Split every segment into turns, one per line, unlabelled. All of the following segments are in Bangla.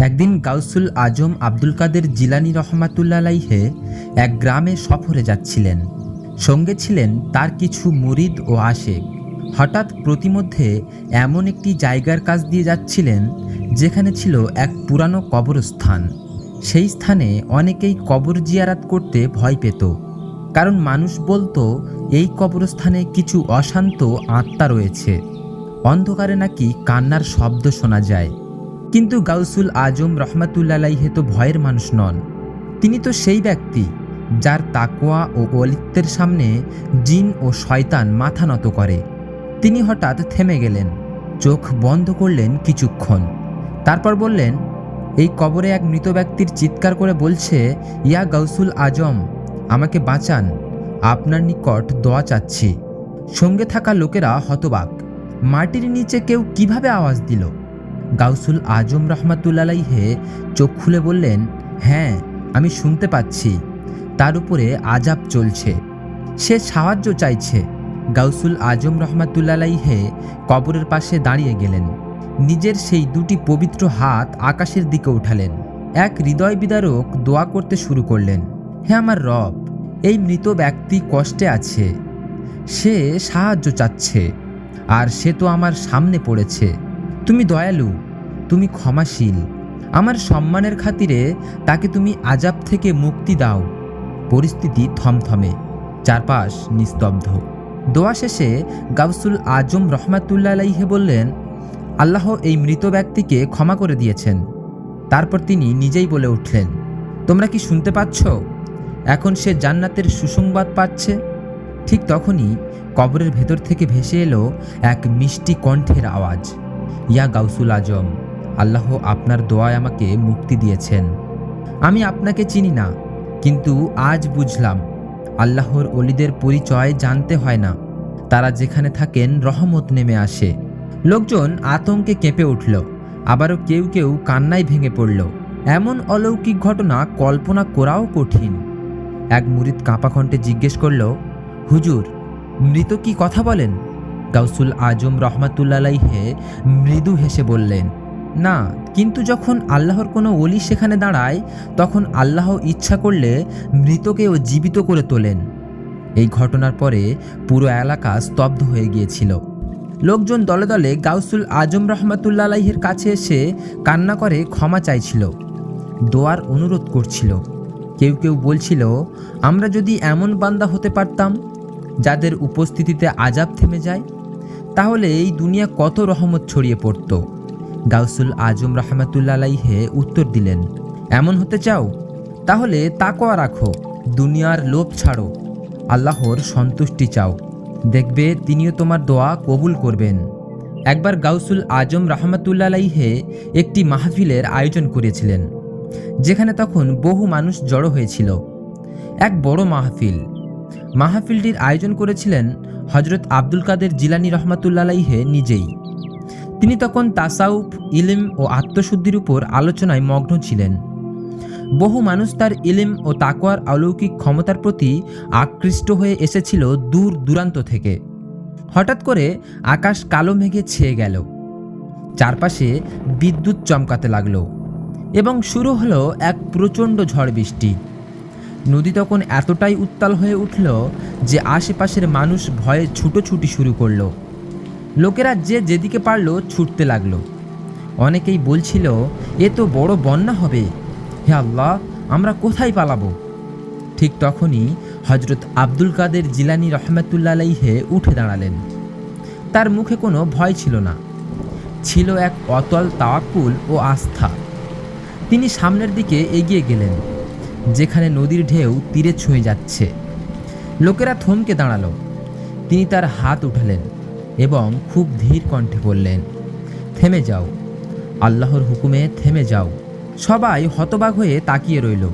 একদিন গাউসুল আজম আব্দুল কাদের জিলানি রহমাতুল্লাহে এক গ্রামে সফরে যাচ্ছিলেন। সঙ্গে ছিলেন তার কিছু মুরিদ ও আশেক। হঠাৎ প্রতিমধ্যে এমন একটি জায়গার কাজ দিয়ে যাচ্ছিলেন, যেখানে ছিল এক পুরানো কবরস্থান। সেই স্থানে অনেকেই কবর জিয়ারাত করতে ভয় পেত। কারণ মানুষ বলতো, এই কবরস্থানে কিছু অশান্ত আত্মা রয়েছে। অন্ধকারে নাকি কান্নার শব্দ শোনা যায়। কিন্তু গাউসুল আজম রহমাতুল্লাহে তো ভয়ের মানুষ নন। তিনি তো সেই ব্যক্তি যার তাকোয়া ও অলিত্যের সামনে জিন ও শয়তান মাথা নত করে। তিনি হঠাৎ থেমে গেলেন, চোখ বন্ধ করলেন কিছুক্ষণ। তারপর বললেন, এই কবরে এক মৃত ব্যক্তির চিৎকার করে বলছে, ইয়া গাউসুল আজম, আমাকে বাঁচান, আপনার নিকট দোয়া চাচ্ছি। সঙ্গে থাকা লোকেরা হতবাক। মাটির নিচে কেউ কীভাবে আওয়াজ দিল গাউসুল আজম রহমাতুল্লাহে চোখ খুলে বললেন হ্যাঁ আমি শুনতে পাচ্ছি। তার উপরে আজাব চলছে। সে সাহায্য চাইছে। গাউসুল আজম রহমাতুল্লাহে কবরের পাশে দাঁড়িয়ে গেলেন। নিজের সেই দুটি পবিত্র হাত আকাশের দিকে উঠালেন। এক হৃদয় বিদারক দোয়া করতে শুরু করলেন, হে আমার রব, এই মৃত ব্যক্তি কষ্টে আছে। সে সাহায্য চাচ্ছে, আর সে তো আমার সামনে পড়েছে। তুমি দয়ালু তুমি ক্ষমাশীল। আমার সম্মানের খাতিরে তাকে তুমি আজাব থেকে মুক্তি দাও। পরিস্থিতি থমথমে, চারপাশ নিস্তব্ধ। দোয়া শেষে গাউসুল আজম রহমাতুল্লাহে বললেন, আল্লাহ এই মৃত ব্যক্তিকে ক্ষমা করে দিয়েছেন। তারপর তিনি নিজেই বলে উঠলেন, তোমরা কি শুনতে পাচ্ছ? এখন সে জান্নাতের সুসংবাদ পাচ্ছে। ঠিক তখনই কবরের ভেতর থেকে ভেসে এলো এক মিষ্টি কণ্ঠের আওয়াজ। ইয়া গাউসুল আজম আল্লাহ আপনার দোয়ায় আমাকে মুক্তি দিয়েছেন। আমি আপনাকে চিনি না, কিন্তু আজ বুঝলাম, আল্লাহর অলিদের পরিচয় জানতে হয় না। তারা যেখানে থাকেন রহমত নেমে আসে। লোকজন আতঙ্কে কেঁপে উঠল, আবারও কেউ কেউ কান্নায় ভেঙে পড়ল। এমন অলৌকিক ঘটনা কল্পনা করাও কঠিন। এক মুরিদ কাঁপা কণ্ঠে জিজ্ঞেস করল, হুজুর, মৃত কি কথা বলেন? গাউসুল আজম রহমাতুল্লাহে মৃদু হেসে বললেন না, কিন্তু যখন আল্লাহর কোনো অলি সেখানে দাঁড়ায়, তখন আল্লাহ ইচ্ছা করলে মৃতকেও জীবিত করে তোলেন। এই ঘটনার পরে পুরো এলাকা স্তব্ধ হয়ে গিয়েছিল। লোকজন দলে দলে গাউসুল আজম রহমাতুল্লাহের কাছে এসে কান্না করে ক্ষমা চাইছিল, দোয়ার অনুরোধ করছিল। কেউ কেউ বলছিল, আমরা যদি এমন বান্দা হতে পারতাম যাদের উপস্থিতিতে আজাব থেমে যায়, তাহলে এই দুনিয়া কত রহমত ছড়িয়ে পড়ত। গাউসুল আজম রহমাতুল্লাহে উত্তর দিলেন, এমন হতে চাও? তাহলে তাকোয়া রাখো, দুনিয়ার লোভ ছাড়ো, আল্লাহর সন্তুষ্টি চাও। দেখবে তিনিও তোমার দোয়া কবুল করবেন। একবার গাউসুল আজম রহমাতুল্লাহে একটি মাহফিলের আয়োজন করেছিলেন, যেখানে তখন বহু মানুষ জড়ো হয়েছিল। এক বড় মাহফিল। মাহফিলটির আয়োজন করেছিলেন হজরত আব্দুল কাদের জিলানি রহমাতুল্লাহে নিজেই। তিনি তখন তাসাউফ, ইলিম ও আত্মশুদ্ধির উপর আলোচনায় মগ্ন ছিলেন। বহু মানুষ তার ইলিম ও তাকোয়ার অলৌকিক ক্ষমতার প্রতি আকৃষ্ট হয়ে এসেছিল দূর দূরান্ত থেকে। হঠাৎ করে আকাশ কালো মেঘে ছেয়ে গেল। চারপাশে বিদ্যুৎ চমকাতে লাগল এবং শুরু হলো এক প্রচণ্ড ঝড় বৃষ্টি। নদী তখন এতটাই উত্তাল হয়ে উঠল যে আশেপাশের মানুষ ভয়ে ছুটোছুটি শুরু করল। লোকেরা যে যেদিকে পারল ছুটতে লাগল। অনেকেই বলছিল, এ তো বড় বন্যা হবে। হে আল্লাহ, আমরা কোথায় পালাবো? ঠিক তখনই হজরত আব্দুল কাদের জিলানি রহমতুল্লাহে উঠে দাঁড়ালেন। তার মুখে কোনো ভয় ছিল না। ছিল এক অতল তাওয়াক্কুল ও আস্থা। তিনি সামনের দিকে এগিয়ে গেলেন, যেখানে নদীর ঢেউ তীরে ছুঁয়ে যাচ্ছে। লোকেরা থমকে দাঁড়াল। তিনি তার হাত উঠালেন। এবং খুব ধীর কণ্ঠে বললেন, থেমে যাও। আল্লাহর হুকুমে থেমে যাও। সবাই হতবাক হয়ে তাকিয়ে রইল।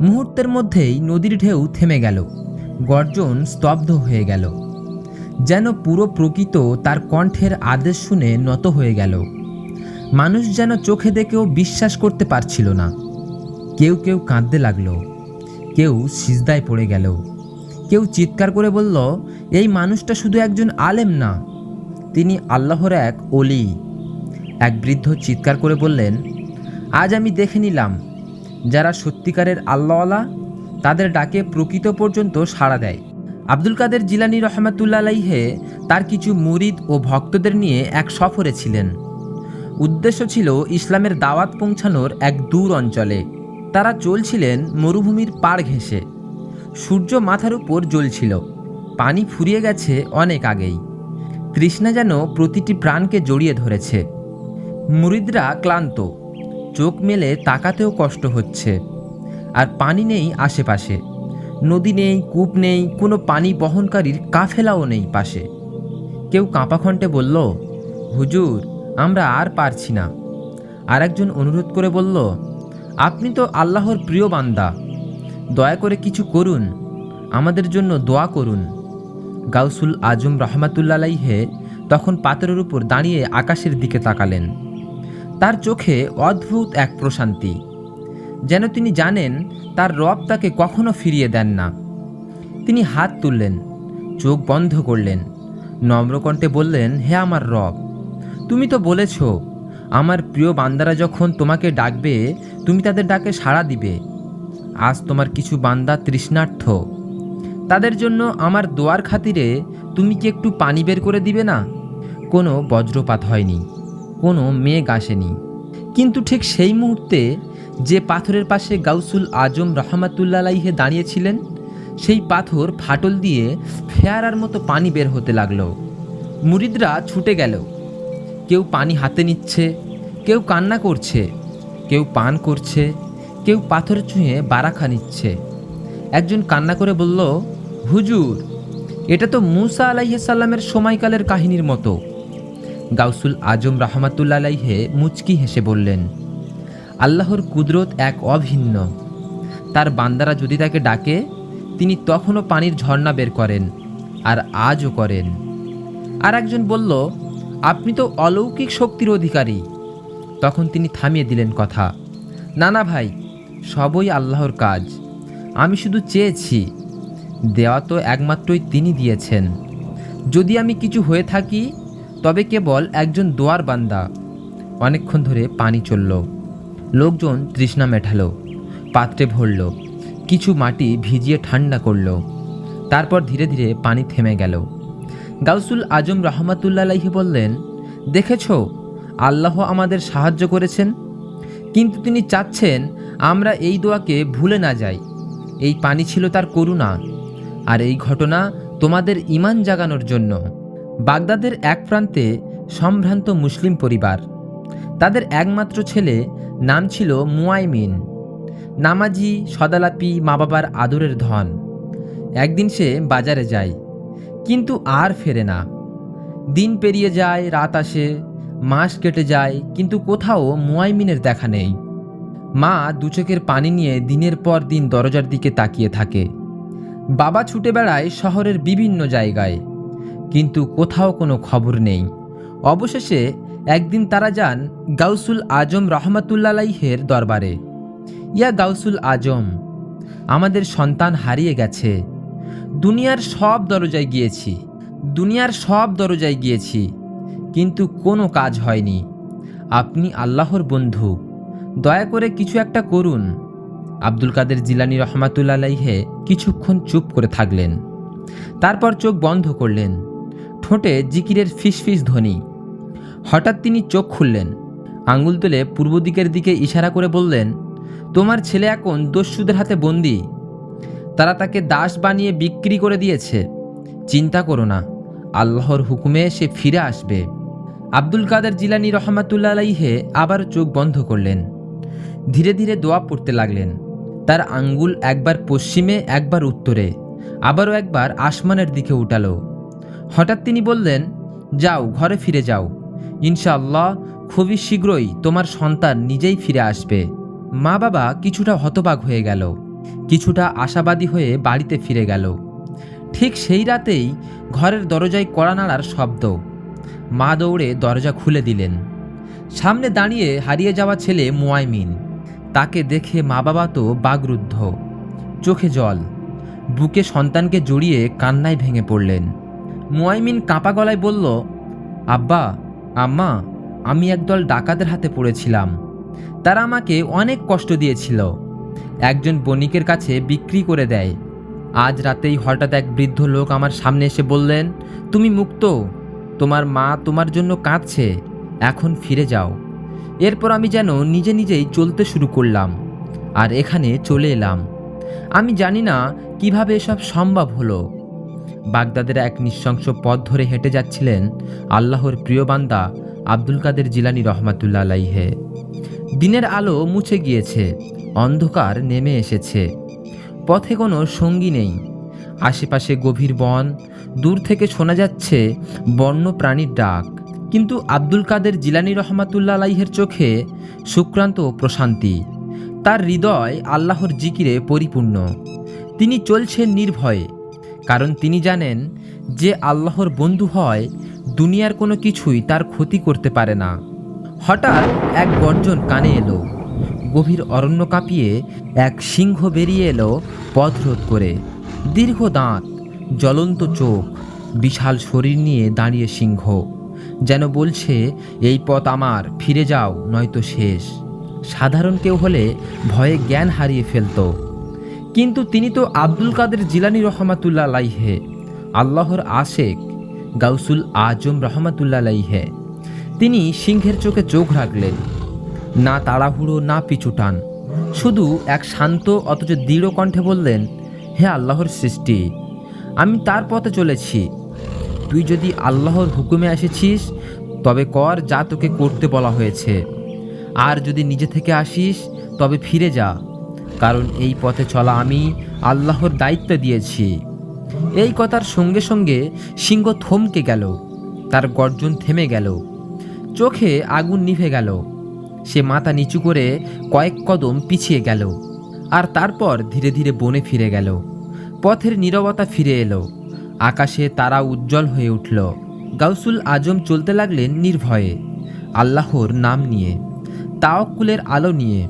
মুহূর্তের মধ্যেই নদীর ঢেউ থেমে গেল। গর্জন স্তব্ধ হয়ে গেল। যেন পুরো প্রকৃত তার কণ্ঠের আদেশ শুনে নত হয়ে গেল। মানুষ যেন চোখে দেখেও বিশ্বাস করতে পারছিল না। কেউ কেউ কাঁদতে লাগল। কেউ সিজদায় পড়ে গেল। কেউ চিৎকার করে বলল, এই মানুষটা শুধু একজন আলেম না, তিনি আল্লাহর এক অলি এক বৃদ্ধ চিৎকার করে বললেন, আজ আমি দেখে নিলাম, যারা সত্যিকারের আল্লাহওয়ালা, তাদের ডাকে প্রকৃত পর্যন্ত সাড়া দেয়। আব্দুল কাদের জিলানি রহমাতুল্লা আলাইহে তার কিছু মুরিদ ও ভক্তদের নিয়ে এক সফরে ছিলেন। উদ্দেশ্য ছিল ইসলামের দাওয়াত পৌঁছানোর এক দূর অঞ্চলে। তারা চলছিলেন মরুভূমির পাড় ঘেঁষে। সূর্য মাথার উপর জ্বলছিল। পানি ফুরিয়ে গেছে অনেক আগেই। তৃষ্ণা যেন প্রতিটি প্রাণকে জড়িয়ে ধরেছে। মুরিদরা ক্লান্ত। চোখ মেলে তাকাতেও কষ্ট হচ্ছে। আর পানি নেই আশেপাশে। নদী নেই, কূপ নেই, কোনো পানি বহনকারীর কাফেলাও নেই পাশে। কেউ কাঁপা কণ্ঠে বলল, হুজুর, আমরা আর পারছি না। আর একজন অনুরোধ করে বলল, আপনি তো আল্লাহর প্রিয় বান্দা। দয়া করে কিছু করুন। আমাদের জন্য দোয়া করুন। গাউসুল আজম রহমাতুল্লাহে তখন পাথরের উপর দাঁড়িয়ে আকাশের দিকে তাকালেন। তার চোখে অদ্ভুত এক প্রশান্তি। যেন তিনি জানেন, তার রব তাকে কখনো ফিরিয়ে দেন না। তিনি হাত তুললেন, চোখ বন্ধ করলেন নম্রকণ্ঠে বললেন, হে আমার রব, তুমি তো বলেছ, আমার প্রিয় বান্দারা যখন তোমাকে ডাকবে, তুমি তাদের ডাকে সাড়া দিবে। আজ তোমার কিছু বান্দা তৃষ্ণার্থ। তাদের জন্য আমার দোয়ার খাতিরে তুমি কি একটু পানি বের করে দিবে না? কোনো বজ্রপাত হয়নি, কোনো মেঘ আসেনি। কিন্তু ঠিক সেই মুহূর্তে যে পাথরের পাশে গাউসুল আজম রহমাতুল্লাহে দাঁড়িয়েছিলেন, সেই পাথর ফাটল দিয়ে ফেয়ারার মতো পানি বের হতে লাগল। মুরিদরা ছুটে গেল। কেউ পানি হাতে নিচ্ছে, কেউ কান্না করছে, কেউ পান করছে কেউ পাথর ছুঁয়ে বারাখা নিচ্ছে। একজন কান্না করে বলল, হুজুর, এটা তো মুসা আলাইসাল্লামের সময়কালের কাহিনীর মতো। গাউসুল আজম রহমাতুল্লা আলাইহে মুচকি হেসে বললেন, আল্লাহর কুদরত এক অভিন্ন। তার বান্দারা যদি তাকে ডাকে, তিনি তখনও পানির ঝর্ণা বের করেন আর আজও করেন। আর একজন বলল, আপনি তো অলৌকিক শক্তির অধিকারী। তখন তিনি থামিয়ে দিলেন কথা, না না ভাই সবই আল্লাহর কাজ। আমি শুধু চেয়েছি, দেওয়া তো একমাত্রই তিনি দিয়েছেন। যদি আমি কিছু হয়ে থাকি, তবে কেবল একজন দোয়ার বান্দা। অনেকক্ষণ ধরে পানি চলল। লোকজন তৃষ্ণা মেটালো, পাত্রে ভরল, কিছু মাটি ভিজিয়ে ঠান্ডা করল। তারপর ধীরে ধীরে পানি থেমে গেল। গাউসুল আজম রহমাতুল্লাহি বললেন, দেখেছ, আল্লাহ আমাদের সাহায্য করেছেন, কিন্তু তিনি চাচ্ছেন আমরা এই দোয়াকে ভুলে না যাই। এই পানি ছিল তার করুণা। আর এই ঘটনা তোমাদের ইমান জাগানোর জন্য। বাগদাদের এক প্রান্তে সম্ভ্রান্ত মুসলিম পরিবার। তাদের একমাত্র ছেলে নাম ছিল মুয়াইমিন। নামাজি, সদালাপি মা বাবার আদরের ধন। একদিন সে বাজারে যায়, কিন্তু আর ফেরে না। দিন পেরিয়ে যায়, রাত আসে, মাস কেটে যায়, কিন্তু কোথাও মুয়াইমিনের দেখা নেই। মা দুচোখের পানি নিয়ে দিনের পর দিন দরজার দিকে তাকিয়ে থাকে। বাবা ছুটে বেড়ায় শহরের বিভিন্ন জায়গায়। কিন্তু কোথাও কোনো খবর নেই। অবশেষে একদিন তারা যান গাউসুল আজম রহমাতুল্লাহের দরবারে। ইয়া গাউসুল আজম, আমাদের সন্তান হারিয়ে গেছে। দুনিয়ার সব দরজায় গিয়েছি। দুনিয়ার সব দরজায় গিয়েছি। কিন্তু কোনো কাজ হয়নি। আপনি আল্লাহর বন্ধু। দয়া করে কিছু একটা করুন। আব্দুল কাদের জিলানি রহমাতুল্লাহে কিছুক্ষণ চুপ করে থাকলেন। তারপর চোখ বন্ধ করলেন। ঠোঁটে জিকিরের ফিসফিস ধ্বনি। হঠাৎ তিনি চোখ খুললেন। আঙ্গুল তুলে পূর্ব দিকের দিকে ইশারা করে বললেন, তোমার ছেলে এখন দস্যুদের হাতে বন্দি। তারা তাকে দাস বানিয়ে বিক্রি করে দিয়েছে। চিন্তা করো না, আল্লাহর হুকুমে সে ফিরে আসবে। আব্দুল কাদের জিলানি রহমাতুল্লা আলাইহে আবার চোখ বন্ধ করলেন। ধীরে ধীরে দোয়া পড়তে লাগলেন। তার আঙ্গুল একবার পশ্চিমে, একবার উত্তরে, আবারও একবার আসমানের দিকে উঠালো। হঠাৎ তিনি বললেন, যাও, ঘরে ফিরে যাও। ইনশাআল্লাহ, খুবই শীঘ্রই তোমার সন্তান নিজেই ফিরে আসবে। মা বাবা কিছুটা হতবাক হয়ে গেল। কিছুটা আশাবাদী হয়ে বাড়িতে ফিরে গেল। ঠিক সেই রাতেই ঘরের দরজায় কড়া নাড়ার শব্দ। মা দৌড়ে দরজা খুলে দিলেন। সামনে দাঁড়িয়ে হারিয়ে যাওয়া ছেলে মুয়াইমিন। তাকে দেখে মা বাবা তো বাগরুদ্ধ চোখে জল। বুকে সন্তানকে জড়িয়ে কান্নায় ভেঙে পড়লেন। মুয়াইমিন কাঁপা গলায় বলল, আব্বা, আম্মা, আমি একদল ডাকাতের হাতে পড়েছিলাম। তারা আমাকে অনেক কষ্ট দিয়েছিল। একজন বণিকের কাছে বিক্রি করে দেয়। আজ রাতেই হঠাৎ এক বৃদ্ধ লোক আমার সামনে এসে বললেন, তুমি মুক্ত। তোমার মা তোমার জন্য কাঁদছে। এখন ফিরে যাও। এরপর আমি যেন নিজে নিজেই চলতে শুরু করলাম আর এখানে চলে এলাম। আমি জানি না কীভাবে এসব সম্ভব হলো। বাগদাদের এক নৃশংস পথ ধরে হেঁটে যাচ্ছিলেন আল্লাহর প্রিয় বান্দা আব্দুল কাদের জিলানি রহমাতুল্লা আলাইহে। দিনের আলো মুছে গিয়েছে, অন্ধকার নেমে এসেছে। পথে কোনো সঙ্গী নেই। আশেপাশে গভীর বন, দূর থেকে শোনা যাচ্ছে বন্য প্রাণীর ডাক। কিন্তু আব্দুল কাদের জিলানি রহমাতুল্লা আলাইহের চোখে সুক্রান্ত ও প্রশান্তি। তার হৃদয় আল্লাহর জিকিরে পরিপূর্ণ। তিনি চলছেন নির্ভয়ে, কারণ তিনি জানেন যে আল্লাহর বন্ধু হয়, দুনিয়ার কোনো কিছুই তার ক্ষতি করতে পারে না। হঠাৎ এক গর্জন কানে এলো। গভীর অরণ্য কাঁপিয়ে এক সিংহ বেরিয়ে এলো পথরোধ করে। দীর্ঘ দাঁত, জ্বলন্ত চোখ, বিশাল শরীর নিয়ে দাঁড়িয়ে সিংহ। যেন বলছে, এই পথ আমার, ফিরে যাও, নয়তো শেষ। সাধারণ কেউ হলে ভয়ে জ্ঞান হারিয়ে ফেলতো। কিন্তু তিনি তো আব্দুল কাদের জিলানি রহমাতুল্লাহ লাইহে আল্লাহর আশেক গাউসুল আজম রহমাতুল্লাহ লাইহে তিনি সিংহের চোখে চোখ রাখলেন, না তাড়াহুড়ো, না পিছুটান। শুধু এক শান্ত, অথচ দৃঢ় কণ্ঠে বললেন, হে আল্লাহর সৃষ্টি, আমি তার পথে চলেছি। তুই যদি আল্লাহর হুকুমে এসেছিস, তবে কর যা তোকে করতে বলা হয়েছে। আর যদি নিজে থেকে আসিস, তবে ফিরে যা, কারণ এই পথে চলা আমি আল্লাহর দায়িত্ব দিয়েছি। এই কথার সঙ্গে সঙ্গে সিংহ থমকে গেল, তার গর্জন থেমে গেল, চোখে আগুন নিভে গেল, সে মাথা নিচু করে কয়েক কদম পিছিয়ে গেল, আর তারপর ধীরে ধীরে বনে ফিরে গেল, পথের নীরবতা ফিরে এলো। আকাশে তারা উজ্জ্বল হয়ে উঠল। গাউসুল আজম চলতে লাগলেন নির্ভয়ে। আল্লাহর নাম নিয়ে, তাওয়াক্কুলের আলো নিয়ে।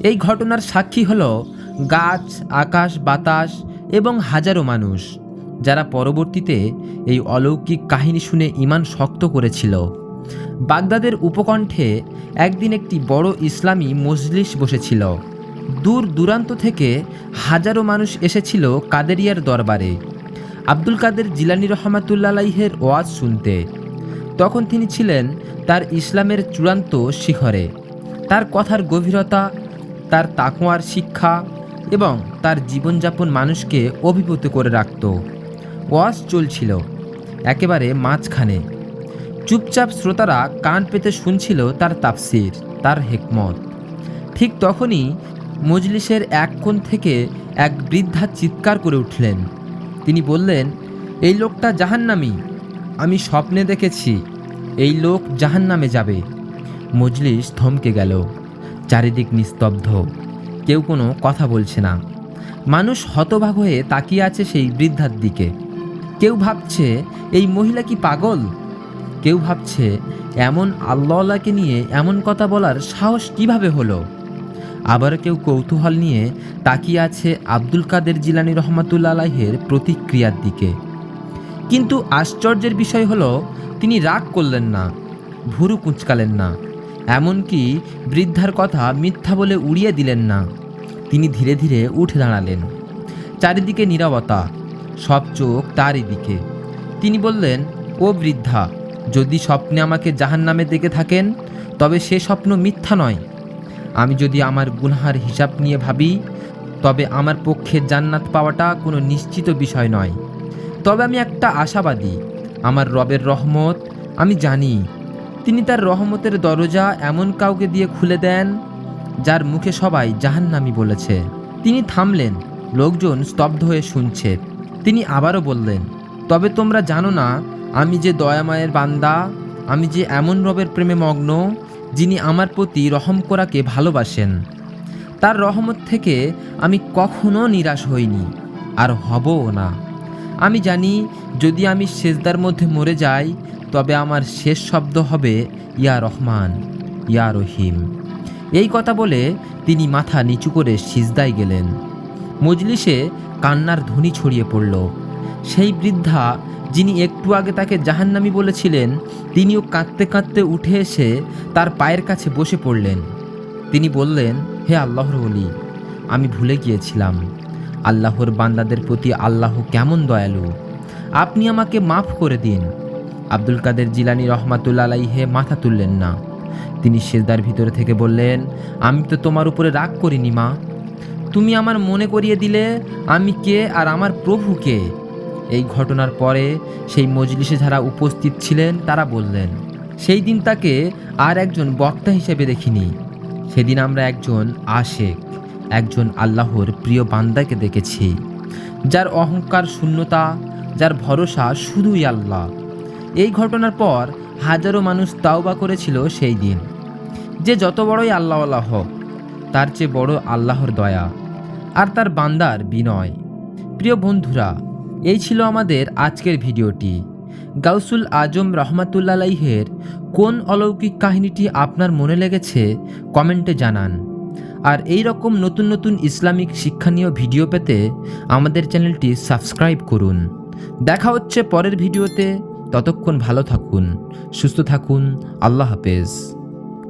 এই ঘটনার সাক্ষী হল গাছ, আকাশ, বাতাস এবং হাজারো মানুষ, যারা পরবর্তীতে এই অলৌকিক কাহিনী শুনে ইমান শক্ত করেছিল। বাগদাদের উপকণ্ঠে একদিন একটি বড় ইসলামী মজলিস বসেছিল। দূর দূরান্ত থেকে হাজারো মানুষ এসেছিল কাদেরিয়ার দরবারে। আব্দুল কাদের জিলানি রহমাতুল্লাহের ওয়াজ শুনতে। তখন তিনি ছিলেন তার ইসলামের চূড়ান্ত শিখরে। তার কথার গভীরতা, তার তাকোয়ার শিক্ষা এবং তার জীবনযাপন মানুষকে অভিভূত করে রাখত। ওয়াজ চলছিল, একেবারে মাঝখানে। চুপচাপ শ্রোতারা কান পেতে শুনছিল তার তাফসির, তার হেকমত। ঠিক তখনই মজলিসের এক কোণ থেকে এক বৃদ্ধা চিৎকার করে উঠলেন। তিনি বললেন, এই লোকটা জাহান্নামি। আমি স্বপ্নে দেখেছি, এই লোক জাহান্নামে যাবে। মজলিস থমকে গেল। চারিদিক নিস্তব্ধ। কেউ কোনো কথা বলছে না। মানুষ হতভাগ হয়ে তাকিয়ে আছে সেই বৃদ্ধার দিকে। কেউ ভাবছে, এই মহিলা কি পাগল? কেউ ভাবছে, এমন আল্লাহকে নিয়ে এমন কথা বলার সাহস কীভাবে হলো? আবার কেউ কৌতূহল নিয়ে তাকিয়ে আছে আব্দুল কাদের জিলানি রহমাতুল্লা আলাহের প্রতিক্রিয়ার দিকে। কিন্তু আশ্চর্যের বিষয় হলো, তিনি রাগ করলেন না, ভুরু কুঁচকালেন না, এমনকি বৃদ্ধার কথা মিথ্যা বলে উড়িয়ে দিলেন না। তিনি ধীরে ধীরে উঠে দাঁড়ালেন। চারিদিকে নীরবতা, সব চোখ তারই দিকে। তিনি বললেন, ও বৃদ্ধা, যদি স্বপ্নে আমাকে জাহান নামে দেখে থাকেন, তবে সে স্বপ্ন মিথ্যা নয়। আমি যদি আমার গুনহার হিসাব নিয়ে ভাবি, তবে আমার পক্ষে জান্নাত পাওয়াটা কোনো নিশ্চিত বিষয় নয়। তবে আমি একটা আশাবাদী, আমার রবের রহমত, আমি জানি তিনি তার রহমতের দরজা এমন কাউকে দিয়ে খুলে দেন, যার মুখে সবাই জাহান্নামি বলেছে। তিনি থামলেন, লোকজন স্তব্ধ হয়ে শুনছে। তিনি আবারও বললেন, তবে তোমরা জানো না, আমি যে দয়াময়ের বান্দা, আমি যে এমন রবের প্রেমে মগ্ন যিনি আমার প্রতি রহম করাকে ভালোবাসেন। তার রহমত থেকে আমি কখনো নিরাশ হইনি, আর হবও না। আমি জানি, যদি আমি সেজদার মধ্যে মরে যাই, তবে আমার শেষ শব্দ হবে, ইয়া রহমান, ইয়া রহিম। এই কথা বলে তিনি মাথা নিচু করে সিজদায় গেলেন। মজলিসে কান্নার ধ্বনি ছড়িয়ে পড়ল। সেই বৃদ্ধা যিনি একটু আগে তাকে জাহান্নামি বলেছিলেন, তিনিও কাঁদতে কাঁদতে উঠে এসে তার পায়ের কাছে বসে পড়লেন। তিনি বললেন, হে আল্লাহর ওলি, আমি ভুলে গিয়েছিলাম। আল্লাহর বান্দাদের প্রতি আল্লাহ কেমন দয়ালু। আপনি আমাকে মাফ করে দিন। আব্দুল কাদের জিলানি রহমাতুল্লা আলাইহে মাথা তুললেন না। তিনি সেজদার ভিতরে থেকে বললেন, আমি তো তোমার উপরে রাগ করিনি মা। তুমি আমার মনে করিয়ে দিলে আমি কে আর আমার প্রভু কে? এই ঘটনার পরে সেই মজলিসে যারা উপস্থিত ছিলেন, তারা বললেন, সেই দিন তাকে আর একজন বক্তা হিসেবে দেখিনি। সেদিন আমরা একজন আশেক, একজন আল্লাহর প্রিয় বান্দাকে দেখেছি, যার অহংকার শূন্যতা, যার ভরসা শুধুই আল্লাহ। এই ঘটনার পর হাজারো মানুষ তাওবা করেছিল সেই দিন। যে যত বড়ই আল্লাহওয়ালা হোক, তার চেয়ে বড় আল্লাহর দয়া আর তার বান্দার বিনয়। প্রিয় বন্ধুরা এই ছিল আমাদের আজকের ভিডিওটি। গাউসুল আজম রহমাতুল্লাহের কোন অলৌকিক কাহিনীটি আপনার মনে লেগেছে কমেন্টে জানান। আর এই রকম নতুন নতুন ইসলামিক শিক্ষণীয় ভিডিও পেতে আমাদের চ্যানেলটি সাবস্ক্রাইব করুন। দেখা হচ্ছে পরের ভিডিওতে। ততক্ষণ ভালো থাকুন, সুস্থ থাকুন, আল্লাহ হাফেজ।